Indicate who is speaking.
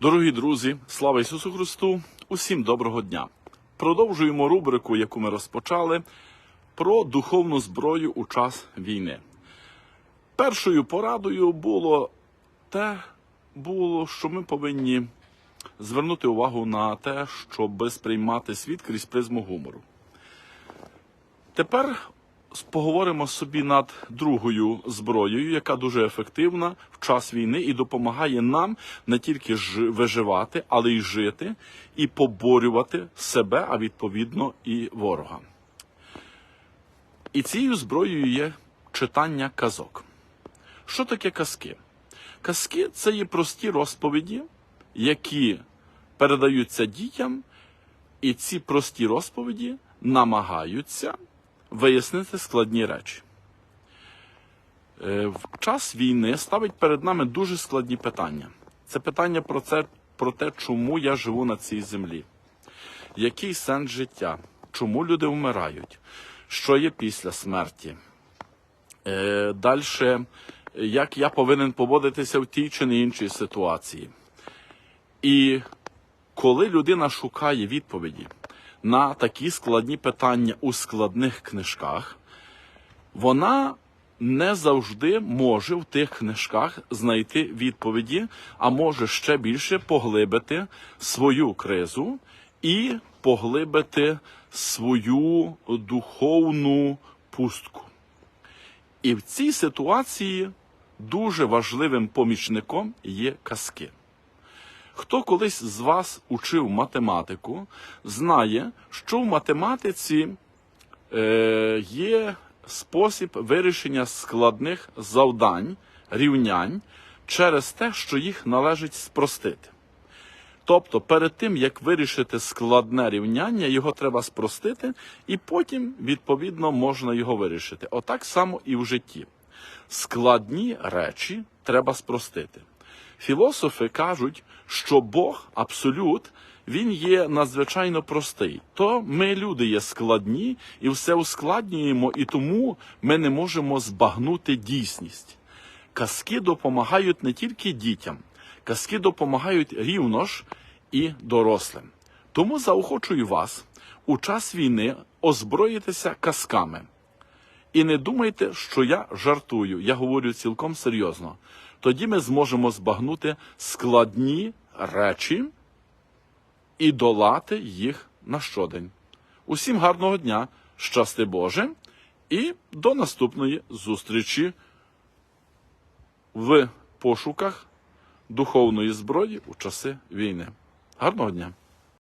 Speaker 1: Дорогі друзі, слава Ісусу Христу! Усім доброго дня! Продовжуємо рубрику, яку ми розпочали, про духовну зброю у час війни. Першою порадою було те, було, що ми повинні звернути увагу на те, щоб сприймати світ крізь призму гумору. Тепер поговоримо собі над другою зброєю, яка дуже ефективна в час війни і допомагає нам не тільки ж виживати, але й жити і поборювати себе, а відповідно і ворога. І цією зброєю є читання казок. Що таке казки? Казки це є прості розповіді, які передаються дітям, і ці прості розповіді намагаються вияснити складні речі. Е, В час війни ставить перед нами дуже складні питання. Це питання про, це, про те, чому я живу на цій землі, який сенс життя, чому люди вмирають, що є після смерті. Е, Далі, як я повинен поводитися в тій чи не іншій ситуації. І коли людина шукає відповіді на такі складні питання у складних книжках, вона не завжди може в тих книжках знайти відповіді, а може ще більше поглибити свою кризу і поглибити свою духовну пустку. І в цій ситуації дуже важливим помічником є казки. Хто колись з вас учив математику, знає, що в математиці е, є спосіб вирішення складних завдань, рівнянь через те, що їх належить спростити. Тобто, перед тим, як вирішити складне рівняння, його треба спростити, і потім, відповідно, можна його вирішити. Отак само і в житті. Складні речі треба спростити. Філософи кажуть, що Бог, абсолют, він є надзвичайно простий. То ми, люди, є складні і все ускладнюємо, і тому ми не можемо збагнути дійсність. Казки допомагають не тільки дітям, казки допомагають рівно ж і дорослим. Тому заохочую вас у час війни озброїтися казками. І не думайте, що я жартую, я говорю цілком серйозно. Тоді ми зможемо збагнути складні речі і долати їх на щодень. Усім гарного дня, щасти Боже, і до наступної зустрічі в пошуках духовної зброї у часи війни. Гарного дня!